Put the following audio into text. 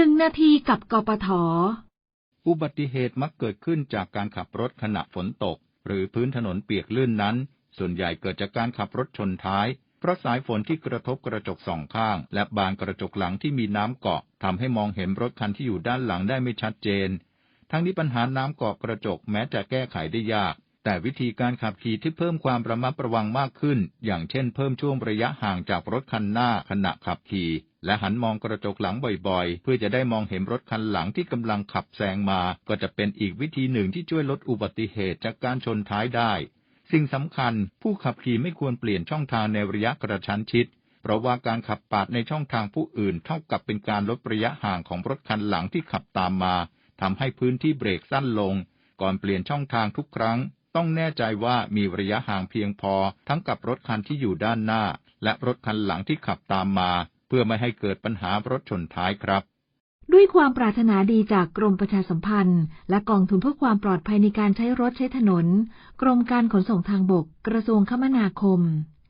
นึ่งนาทีกับกปท อุบัติเหตุมักเกิดขึ้นจากการขับรถขณะฝนตก หรือพื้นถนนเปียกลื่นนั้น ส่วนใหญ่เกิดจากการขับรถชนท้าย เพราะสายฝนที่กระทบกระจกสองข้าง และบานกระจกหลังที่มีน้ำเกาะทำให้มองเห็นรถคันที่อยู่ด้านหลังได้ไม่ชัดเจน ทั้งนี้ปัญหาน้ำเกาะกระจกแม้จะแก้ไขได้ยาก แต่วิธีการขับขี่ที่เพิ่มความระมัดระวังมากขึ้น อย่างเช่น เพิ่มช่วงระยะห่างจากรถคันหน้าขณะขับขี่ และหันมองกระจกหลังบ่อยๆ เพื่อจะได้มองเห็นรถคันหลังที่กำลังขับแซงมา ก็จะเป็นอีกวิธีหนึ่งที่ช่วยลดอุบัติเหตุจากการชนท้ายได้ สิ่งสำคัญ ผู้ขับขี่ไม่ควรเปลี่ยนช่องทางในระยะกระชั้นชิด เพราะว่าการขับปาดในช่องทางผู้อื่น เท่ากับเป็นการลดระยะห่างของรถคันหลังที่ขับตามมาทำให้พื้นที่เบรกสั้นลง ก่อนเปลี่ยนช่องทางทุกครั้ง ต้องแน่ใจว่ามีระยะห่างเพียงพอ ทั้งกับรถคันที่อยู่ด้านหน้า และรถคันหลังที่ขับตามมา เพื่อไม่ให้เกิดปัญหารถชนท้ายครับ ด้วยความปรารถนาดีจากกรมประชาสัมพันธ์ และกองทุนเพื่อความปลอดภัยในการใช้รถใช้ถนน กรมการขนส่งทางบก กระทรวงคมนาคม